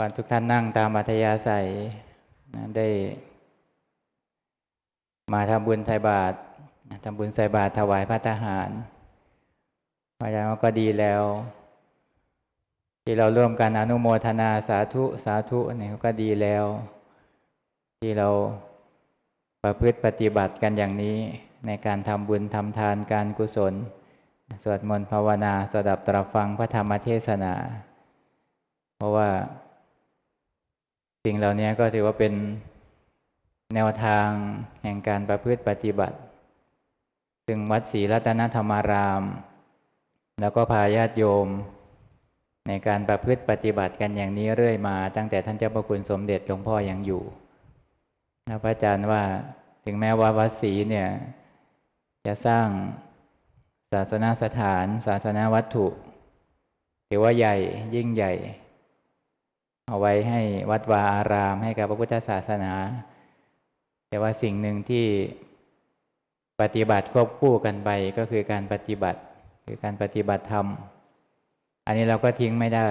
ก่อนทุกท่านนั่งตามอัธยาศัยนะได้ มาทำบุญใส่บาตรทำบุญใส่บาตรถวายพระทหารพระอาจารย์ว่าก็ดีแล้ว ที่เราร่วมกันอนุโมทนาสาธุสาธุเนี่ยก็ดีแล้ว ที่เราประพฤติปฏิบัติกันอย่างนี้ ในการทำบุญทำทานการกุศล สวดมนต์ภาวนาสดับตรับฟังพระธรรมเทศนา เพราะว่า สิ่งเหล่านี้ก็ถือว่าเป็นแนวทางแห่งการประพฤติปฏิบัติ ซึ่งวัดศรีรัตนธรรมาราม แล้วก็พาญาติโยม ในการประพฤติปฏิบัติกันอย่างนี้เรื่อยมา ตั้งแต่ท่านเจ้าพระคุณสมเด็จหลวงพ่อยังอยู่นะพระอาจารย์ว่าถึงแม้ว่าวัดศรีเนี่ย จะสร้างศาสนาสถาน ศาสนาวัตถุถือว่าใหญ่ยิ่งใหญ่ เอาไว้ให้วัดวาอารามให้กับพระพุทธศาสนา แต่ว่าสิ่งหนึ่งที่ปฏิบัติควบคู่กันไปก็คือการปฏิบัติคือการปฏิบัติธรรม อันนี้เราก็ทิ้งไม่ได้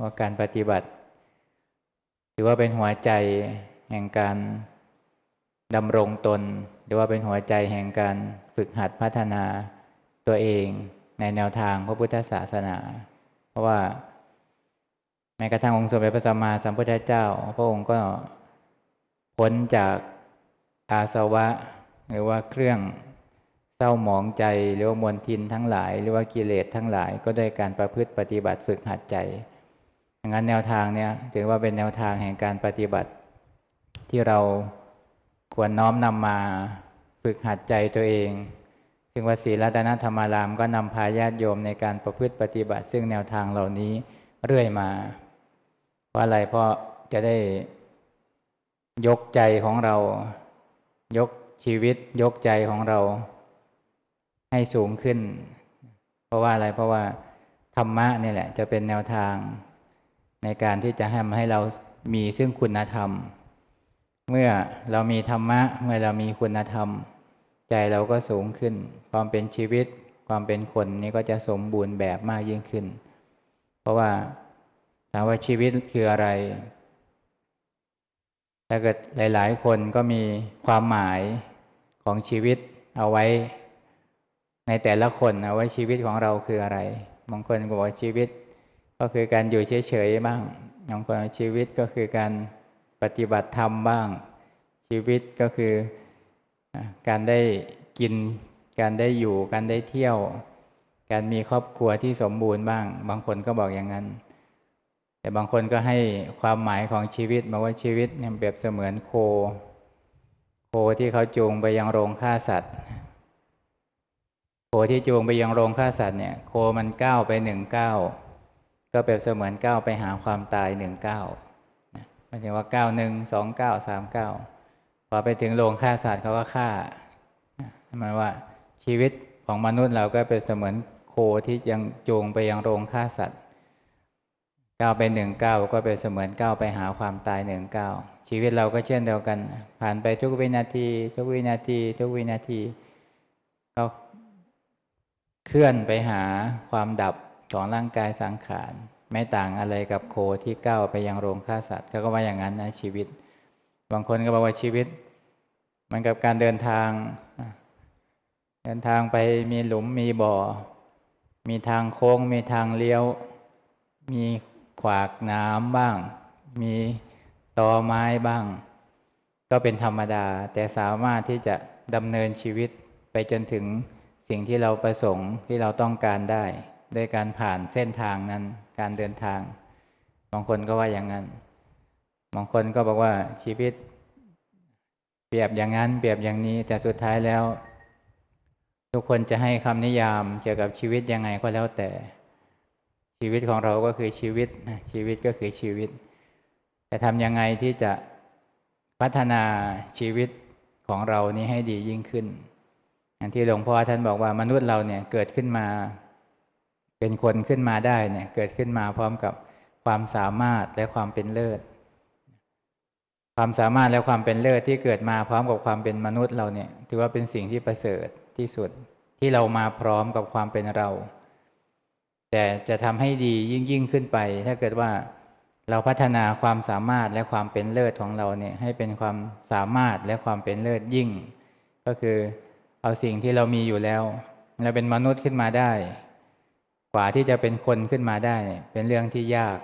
ว่าการปฏิบัติ ถือว่าเป็นหัวใจแห่งการดำรงตน หรือว่าเป็นหัวใจแห่งการฝึกหัดพัฒนาตัวเองในแนวทางพระพุทธศาสนา เพราะว่า แม้กระทั่งองค์สมเด็จพระสัมมาสัมพุทธเจ้า พระองค์ก็พ้นจากอาสวะ หรือว่าเครื่องเศร้าหมองใจหรือว่ามวลทินทั้งหลาย หรือว่ากิเลสทั้งหลาย ก็ด้วยการประพฤติปฏิบัติฝึกหัดใจดังนั้นแนวทางเนี้ยถือว่าเป็นแนวทางแห่งการปฏิบัติ ที่เราควรน้อมนำมาฝึกหัดใจตัวเอง ซึ่งวัดศรีรัตนธรรมารามก็นำพาญาติโยมในการประพฤติปฏิบัติ ซึ่งแนวทางเหล่านี้เรื่อยมา ราะอะไรเพราะจะได้ยกใจของเรา ยกชีวิต ยกใจของเรา ให้สูงขึ้น เพราะว่าอะไรเพราะว่าธรรมะนี่แหละ จะเป็นแนวทาง ในการที่จะให้ให้เรามีซึ่งคุณธรรม เมื่อเรามีธรรมะ เมื่อเรามีคุณธรรม ใจเราก็สูงขึ้น ความเป็นชีวิต ความเป็นคนนี่ก็จะสมบูรณ์แบบมากยิ่งขึ้น เพราะว่า ถามว่าชีวิตคืออะไร ถ้าเกิดหลาย ๆ คนก็มีความหมายของชีวิตเอาไว้ ในแต่ละคนเอาไว้ชีวิตของเราคืออะไร บางคนก็บอกชีวิต ก็คือการอยู่เฉย ๆ บ้าง บางคนชีวิตก็คือการปฏิบัติธรรมบ้าง ชีวิตก็คือการได้กิน การได้อยู่ การได้เที่ยว การมีครอบครัวที่สมบูรณ์บ้าง บางคนก็บอกอย่างนั้น แต่บางคนก็ให้ความหมายของชีวิตมาว่าชีวิตเนี่ยเปรียบเสมือนโค โคที่เขาจูงไปยังโรงฆ่าสัตว์ โคที่จูงไปยังโรงฆ่าสัตว์เนี่ย โคมันก้าวไปหนึ่งก้าวก็เปรียบเสมือนก้าวไปหาความตายหนึ่งก้าวหมายถึงว่าก้าวหนึ่งสองก้าวสามก้าวพอไปถึงโรงฆ่าสัตว์เขาก็ฆ่าหมายว่าชีวิตของมนุษย์เราก็เป็นเสมือนโคที่ยังจูงไปยังโรงฆ่าสัตว์ ก้าวไปหนึ่งก้าวก็เป็นเสมือนก้าวไปหาความตายหนึ่งก้าวชีวิตเราก็เช่นเดียวกัน ผ่านไปทุกวินาที ทุกวินาที ทุกวินาทีก็เคลื่อนไปหาความดับของร่างกายสังขาร ไม่ต่างอะไรกับโคที่ก้าวไปยังโรงฆ่าสัตว์เขาก็ว่าอย่างนั้นนะชีวิต บางคนก็บอกว่าชีวิต มันกับการเดินทาง เดินทางไปมีหลุมมีบ่อ มีทางโค้งมีทางเลี้ยว มี ขวากน้ำบ้าง มีตอไม้บ้าง ก็เป็นธรรมดา แต่สามารถที่จะดำเนินชีวิตไปจนถึงสิ่งที่เราประสงค์ที่เราต้องการได้ด้วยการผ่านเส้นทางนั้น การเดินทาง บางคนก็ว่าอย่างนั้น บางคนก็บอกว่าชีวิต เปรียบอย่างนั้น เปรียบอย่างนี้ แต่สุดท้ายแล้ว ทุกคนจะให้คำนิยามเกี่ยวกับชีวิตยังไงก็แล้วแต่ ชีวิตของเราก็คือชีวิตชีวิตก็คือชีวิต แต่ทำยังไงที่จะพัฒนาชีวิตของเรานี้ให้ดียิ่งขึ้นอย่างที่หลวงพ่อท่านบอกว่ามนุษย์เราเนี่ยเกิดขึ้นมา เป็นคนขึ้นมาได้เนี่ย เกิดขึ้นมาพร้อมกับความสามารถและความเป็นเลิศ ความสามารถและความเป็นเลิศที่เกิดมาพร้อมกับความเป็นมนุษย์เราเนี่ย ถือว่าเป็นสิ่งที่ประเสริฐที่สุดที่เรามาพร้อมกับความเป็นเรา แต่จะทำให้ดียิ่งยิ่งขึ้นไป ถ้าเกิดว่าเราพัฒนาความสามารถและความเป็นเลิศของเราเนี่ยให้เป็นความสามารถและความเป็นเลิศยิ่ง ก็คือเอาสิ่งที่เรามีอยู่แล้ว เราเป็นมนุษย์ขึ้นมาได้ กว่าที่จะเป็นคนขึ้นมาได้เเป็นเรื่องที่ยาก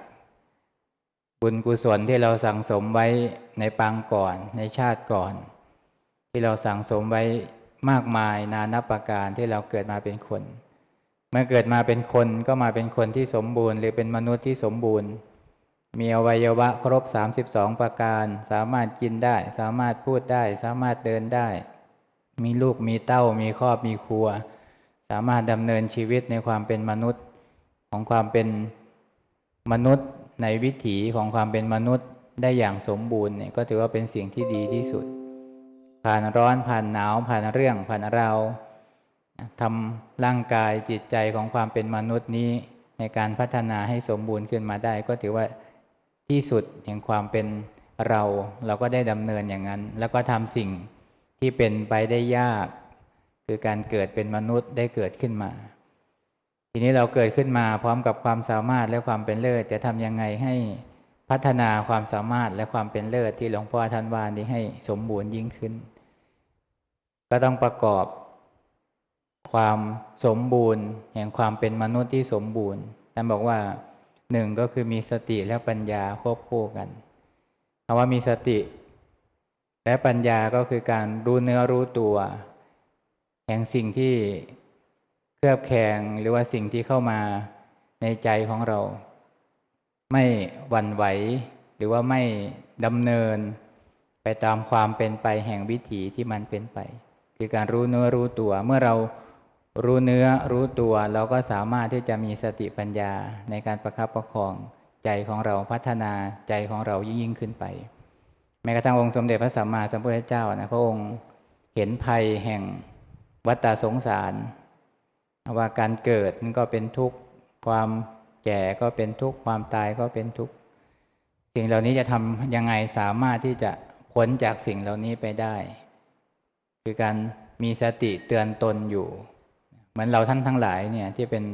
บุญกุศลที่เราสั่งสมไว้ในปางก่อน ในชาติก่อน ที่เราสั่งสมไว้มากมายนานับประการที่เราเกิดมาเป็นคน มื่อเกิดมาเป็นคนก็มาเป็นคนที่สมบูรณ์ หรือเป็นมนุษย์ที่สมบูรณ์ มีอวัยวะครบ 32 ประการ สามารถกินได้ สามารถพูดได้ สามารถเดินได้ มีลูกมีเต้า มีครอบมีครัว สามารถดำเนินชีวิตในความเป็นมนุษย์ของความเป็นมนุษย์ในวิถีของความเป็นมนุษย์ได้อย่างสมบูรณ์เนี่ยก็ถือว่าเป็นสิ่งที่ดีที่สุด ผ่านร้อนผ่านหนาวผ่านเรื่องผ่านเราว ทำร่างกายจิตใจของความเป็นมนุษย์นี้ ในการพัฒนาให้สมบูรณ์ขึ้นมาได้ ก็ถือว่าที่สุดแห่งความเป็นเรา เราก็ได้ดำเนินอย่างนั้น แล้วก็ทำสิ่งที่เป็นไปได้ยาก คือการเกิดเป็นมนุษย์ได้เกิดขึ้นมา ทีนี้เราเกิดขึ้นมาพร้อมกับความสามารถและความเป็นเลิศจะทำยังไงให้พัฒนาความสามารถและความเป็นเลิศที่หลวงพ่อท่านว่านี้ให้สมบูรณ์ยิ่งขึ้น ก็ต้องประกอบ ความสมบูรณ์ แห่งความเป็นมนุษย์ที่สมบูรณ์ท่านบอกว่าหนึ่งก็คือมีสติและปัญญาควบคู่กันคำว่ามีสติ และปัญญาก็คือการรู้เนื้อรู้ตัว แห่งสิ่งที่เคลือบแคลงหรือว่าสิ่งที่เข้ามาในใจของเรา ไม่หวั่นไหว หรือว่าไม่ดำเนิน ไปตามความเป็นไปแห่งวิถีที่มันเป็นไป คือการรู้เนื้อรู้ตัวเมื่อเรา รู้เนื้อรู้ตัวเราก็สามารถที่จะมีสติปัญญาในการประคับประคองใจของเราพัฒนาใจของเรายิ่งยิ่งขึ้นไป แม้กระทั่งองค์สมเด็จพระสัมมาสัมพุทธเจ้านะพระองค์เห็นภัยแห่งวัฏฏสงสาร ว่าการเกิดมันก็เป็นทุกข์ความแก่ก็เป็นทุกข์ความตายก็เป็นทุกข์สิ่งเหล่านี้จะทำยังไงสามารถที่จะพ้นจากสิ่งเหล่านี้ไปได้ คือการมีสติเตือนตนอยู่ เหมือนเราท่านทั้งหลายเนี่ยที่เป็น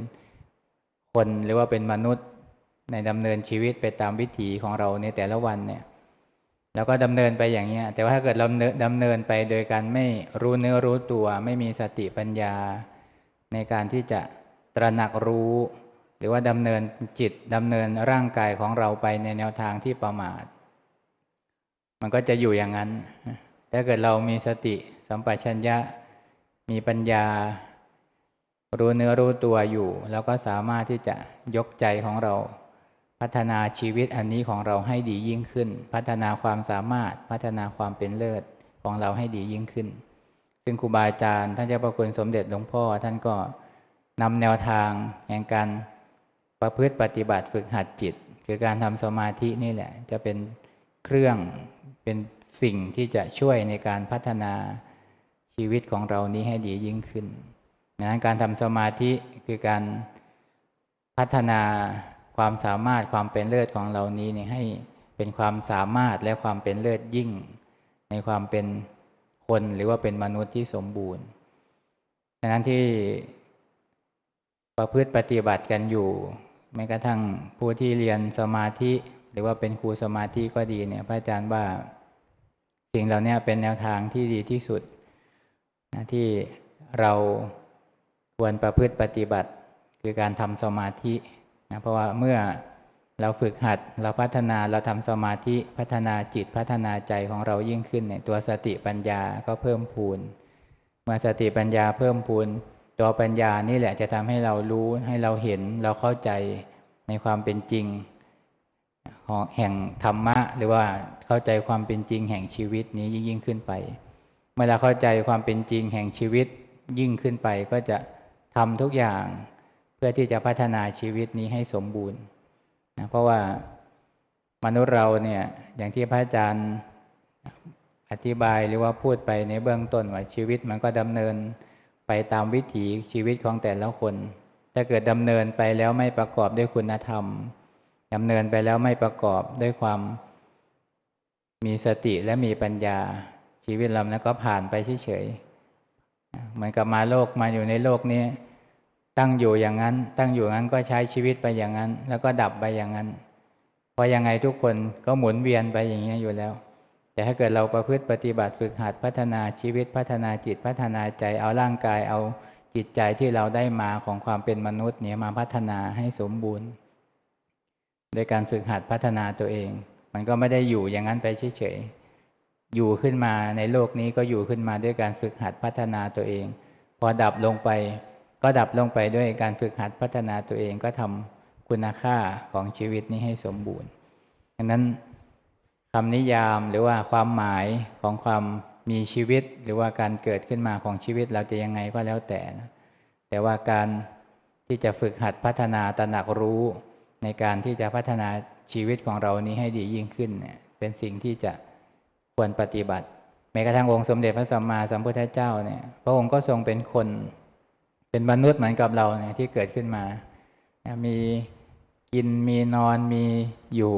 คนหรือว่าเป็นมนุษย์ในดำเนินชีวิตไปตามวิถีของเราในแต่ละวันเนี่ยเราก็ดำเนินไปอย่างเงี้ย แต่ว่าถ้าเกิดเราดำเนินไปโดยการไม่รู้เนื้อรู้ตัว ไม่มีสติปัญญา ในการที่จะตระหนักรู้ หรือว่าดำเนินจิตดำเนินร่างกายของเราไปในแนวทางที่ประมาท มันก็จะอยู่อย่างนั้น ถ้าเกิดเรามีสติสัมปชัญญะมีปัญญา รู้เนื้อรู้ตัวอยู่ แล้วก็สามารถที่จะยกใจของเรา พัฒนาชีวิตอันนี้ของเราให้ดียิ่งขึ้น พัฒนาความสามารถพัฒนาความเป็นเลิศของเราให้ดียิ่งขึ้น ซึ่งครูบาอาจารย์ท่านเจ้าประคุณสมเด็จหลวงพ่อ ท่านก็นำแนวทางแห่งการประพฤติปฏิบัติฝึกหัดจิต คือการทำสมาธินี่แหละ จะเป็นเครื่องเป็นสิ่งที่จะช่วยในการพัฒนาชีวิตของเรานี้ให้ดียิ่งขึ้น นั้นการทำสมาธิคือการพัฒนาความสามารถความเป็นเลิศของเรานี้นี่ให้เป็นความสามารถและความเป็นเลิศยิ่ง ในความเป็นคนหรือว่าเป็นมนุษย์ที่สมบูรณ์ดังนั้นที่ประพฤติปฏิบัติกันอยู่แม้กระทั่งผู้ที่เรียนสมาธิ หรือว่าเป็นครูสมาธิก็ดีเนี่ยพระอาจารย์ว่าสิ่งเหล่านี้เป็นแนวทางที่ดีที่สุดนะที่เรา ควรประพฤติปฏิบัติคือการทำสมาธินะเพราะว่าเมื่อเราฝึกหัดเราพัฒนาเราทำสมาธิพัฒนาจิตพัฒนาใจของเรายิ่งขึ้นเนี่ยตัวสติปัญญาก็เพิ่มพูน เมื่อสติปัญญาเพิ่มพูน ตัวปัญญานี่แหละจะทำให้เรารู้ให้เราเห็นเราเข้าใจในความเป็นจริงของแห่งธรรมะ หรือว่าเข้าใจความเป็นจริงแห่งชีวิตนี้ยิ่งยิ่งขึ้นไป เมื่อเราเข้าใจความเป็นจริงแห่งชีวิตยิ่งขึ้นไปก็จะ ทำทุกอย่างเพื่อที่จะพัฒนาชีวิตนี้ให้สมบูรณ์นะเพราะว่ามนุษย์เราเนี่ยอย่างที่พระอาจารย์อธิบายหรือว่าพูดไปในเบื้องต้นว่าชีวิตมันก็ดำเนินไปตามวิถีชีวิตของแต่ละคนถ้าเกิดดำเนินไปแล้วไม่ประกอบด้วยคุณธรรมดำเนินไปแล้วไม่ประกอบด้วยความมีสติและมีปัญญาชีวิตเรานั้นก็ผ่านไปเฉยๆ เหมือนกับมาโลกมาอยู่ในโลกนี้ ตั้งอยู่อย่างนั้น ตั้งอยู่งั้นก็ใช้ชีวิตไปอย่างนั้น แล้วก็ดับไปอย่างนั้นเพราะยังไงทุกคนก็หมุนเวียนไปอย่างนี้อยู่แล้ว แต่ถ้าเกิดเราประพฤติปฏิบัติฝึกหัดพัฒนาชีวิตพัฒนาจิตพัฒนาใจเอาร่างกายเอาจิตใจที่เราได้มาของความเป็นมนุษย์เนี่ยมาพัฒนาให้สมบูรณ์โดยการฝึกหัดพัฒนาตัวเอง มันก็ไม่ได้อยู่อย่างนั้นไปเฉยๆ อยู่ขึ้นมาในโลกนี้ก็อยู่ขึ้นมาด้วยการฝึกหัดพัฒนาตัวเอง พอดับลงไป ก็ดับลงไปด้วยการฝึกหัดพัฒนาตัวเองก็ทำคุณค่าของชีวิตนี้ให้สมบูรณ์ดังนั้นคำนิยามหรือว่าความหมายของความมีชีวิต หรือว่าการเกิดขึ้นมาของชีวิตเราจะยังไงก็แล้วแต่นะแต่ว่าการที่จะฝึกหัดพัฒนาตระหนักรู้ในการที่จะพัฒนาชีวิตของเรานี้ให้ดียิ่งขึ้นเนี่ยเป็นสิ่งที่จะ ควรปฏิบัติแม้กระทั่งองค์สมเด็จพระสัมมาสัมพุทธเจ้าเนี่ยพระองค์ก็ทรงเป็นคน เป็นมนุษย์เหมือนกับเราเนี่ยที่เกิดขึ้นมามีกินมีนอนมีอยู่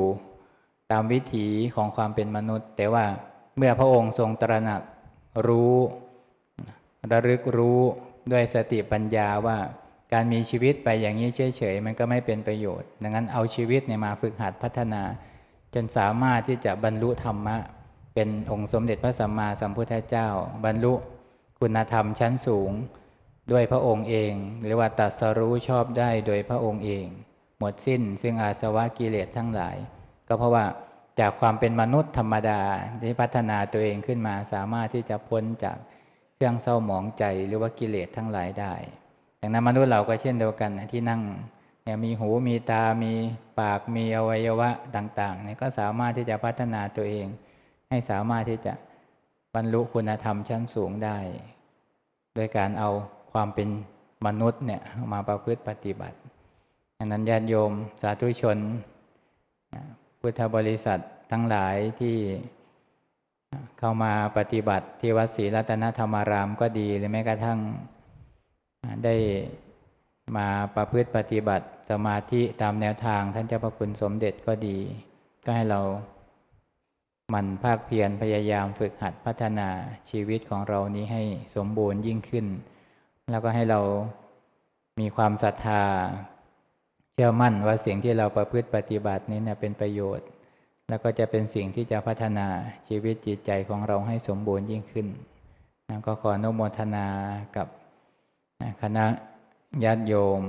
ตามวิถีของความเป็นมนุษย์ แต่ว่าเมื่อพระองค์ทรงตระหนักรู้ระลึกรู้ด้วยสติปัญญาว่าการมีชีวิตไปอย่างนี้เฉยๆมันก็ไม่เป็นประโยชน์ ดังนั้นเอาชีวิตเนี่ยมาฝึกหัดพัฒนา จนสามารถที่จะบรรลุธรรมะ เป็นองค์สมเด็จพระสัมมาสัมพุทธเจ้า บรรลุคุณธรรมชั้นสูง ด้วยพระองค์เอง หรือว่าตรัสรู้ชอบได้โดยพระองค์เอง หมดสิ้นซึ่งอาสวะกิเลสทั้งหลาย ก็เพราะว่าจากความเป็นมนุษย์ธรรมดาที่พัฒนาตัวเองขึ้นมาสามารถที่จะพ้นจากเครื่องเศร้าหมองใจหรือว่ากิเลสทั้งหลายได้ดังนั้นมนุษย์เราก็เช่นเดียวกันที่นั่งเนี่ยมีหูมีตามีปากมีอวัยวะต่างๆเนี่ยก็สามารถที่จะพัฒนาตัวเอง ให้สามารถที่จะบรรลุคุณธรรมชั้นสูงได้ โดยการเอาความเป็นมนุษย์เนี่ยมาประพฤติปฏิบัติดังนั้นญาติโยมสาธุชน พุทธบริษัททั้งหลายที่เข้ามาปฏิบัติที่วัดศรีรัตนธรรมารามก็ดีหรือแม้กระทั่งได้มาประพฤติปฏิบัติสมาธิตามแนวทางท่านเจ้าพระคุณสมเด็จก็ดี ก็ให้เรา มันภาคเพียรพยายามฝึกหัดพัฒนาชีวิตของเรานี้ให้สมบูรณ์ยิ่งขึ้น แล้วก็ให้เรามีความศรัทธา เชื่อมั่นว่าสิ่งที่เราประพฤติปฏิบัตินี้เนี่ยเป็นประโยชน์ แล้วก็จะเป็นสิ่งที่จะพัฒนาชีวิตจิตใจของเราให้สมบูรณ์ยิ่งขึ้นก็ขออนุโมทนากับคณะญาติโยม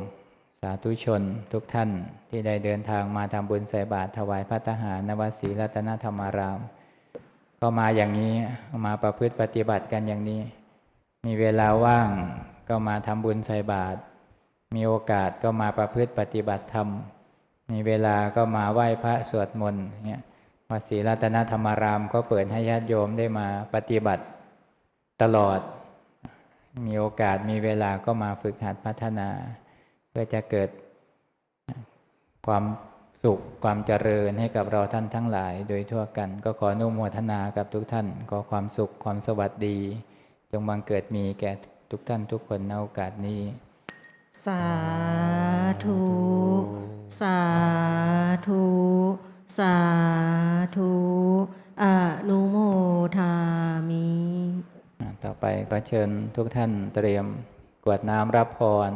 าธุชนทุกท่านที่ได้เดินทางมาทำบุญใส่บาตรถวายพระทหารนวัดศรีรัตนธรรมาราม ก็มาอย่างนี้มาประพฤติปฏิบัติกันอย่างนี้ มีเวลาว่างก็มาทำบุญใส่บาตรมีโอกาสก็มาประพฤติปฏิบัติธรรม มีเวลาก็มาไหว้พระสวดมนต์เนี่ยวัดศรีรัตนธรรมารามก็เปิดให้ญาติโยมได้มาปฏิบัติตลอด มีโอกาสมีเวลาก็มาฝึกหัดพัฒนา เพื่อจะเกิดความสุขความเจริญให้กับเราท่านทั้งหลาย โดยทั่วกัน ก็ขออนุโมทนากับทุกท่าน ขอความสุขความสวัสดี จงบังเกิดมีแก่ทุกท่านทุกคนในโอกาสนี้ สาธุ สาธุ สาธุอนุโมทามิอ่าต่อไปก็เชิญทุกท่านเตรียมกรวดน้ำรับพร